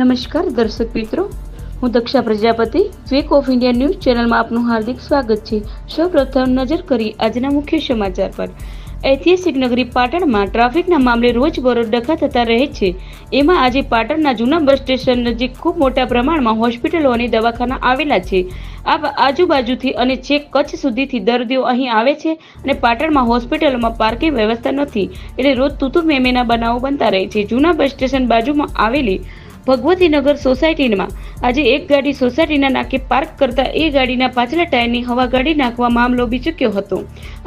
નમસ્કાર, દર્શક મિત્રો. હું Daksha Prajapati wake of India news ચેનલમાં આપનું હાર્દિક સ્વાગત છે. સૌપ્રથમ નજર કરી આજના મુખ્ય સમાચાર પર. ઐતિહાસિક નગરી પાટણમાં ટ્રાફિકના મામલે રોજબરોજ ડખા થતા રહે છે. એમાં આજે પાટણના જૂના બસ સ્ટેશન નજીક ખૂબ મોટા પ્રમાણમાં હોસ્પિટલો અને દવાખાના આવેલા છે. આ આજુબાજુથી અને છેક કચ્છ સુધીથી દર્દીઓ અહીં આવે છે અને પાટણમાં હોસ્પિટલોમાં પાર્કિંગ વ્યવસ્થા નથી. એટલે રોજ તૂતુ મેમેના બનાવો બનતા રહે છે. જૂના બસ સ્ટેશન બાજુમાં આવેલી ભગવતીનગર સોસાયટીમાં. આજે એક ગાડી સોસાયટીના નાકે પાર્ક કરતા એ ગાડીના પાછલા ટાયરની હવા ગાડી નાખવા મામલો બીચક્યો હતો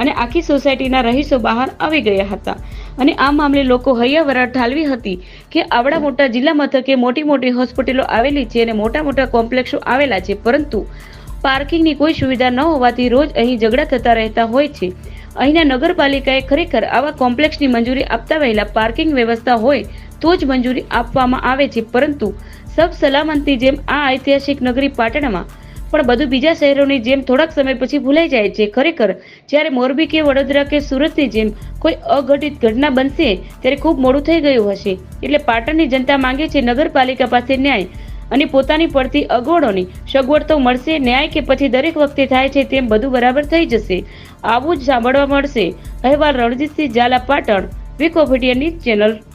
અને આખી સોસાયટીના રહીશો બહાર આવી ગયા હતા. અને આ મામલે લોકો હૈયાવરા ઠાલવી હતી કે આવડા મોટા જિલ્લા મથકે મોટી મોટી હોસ્પિટલો આવેલી છે અને મોટા મોટા કોમ્પ્લેક્ષો આવેલા છે, પરંતુ પાર્કિંગની કોઈ સુવિધા ન હોવાથી રોજ અહીં ઝઘડા થતા રહેતા હોય છે. અહીંના નગરપાલિકાએ ખરેખર આવા કોમ્પ્લેક્ષની મંજૂરી આપતા વહેલા પાર્કિંગ વ્યવસ્થા હોય તો જ મંજૂરી આપવામાં આવે છે. પરંતુ સબ સલામતની જેમ આ ઐતિહાસિક નગરી પાટણમાં, પણ બધું બીજા શહેરોની જેમ થોડાક સમય પછી ભૂલાઈ જાય છે. ખરેખર, જ્યારે મોરબી કે વડોદરા કે સુરતની જેમ કોઈ અઘટિત ઘટના બનશે, ત્યારે ખૂબ મોડું થઈ ગયું હશે. એટલે પાટણની જનતા માંગે છે નગરપાલિકા પાસે ન્યાય અને પોતાની પડતી અગવડોની સગવડ તો મળશે. ન્યાય કે પછી દરેક વખતે થાય છે તેમ બધું બરાબર થઈ જશે. આવું જ સાંભળવા મળશે અહેવાલ રણજીતસિંહ ઝાલા પાટણ વીક ચેનલ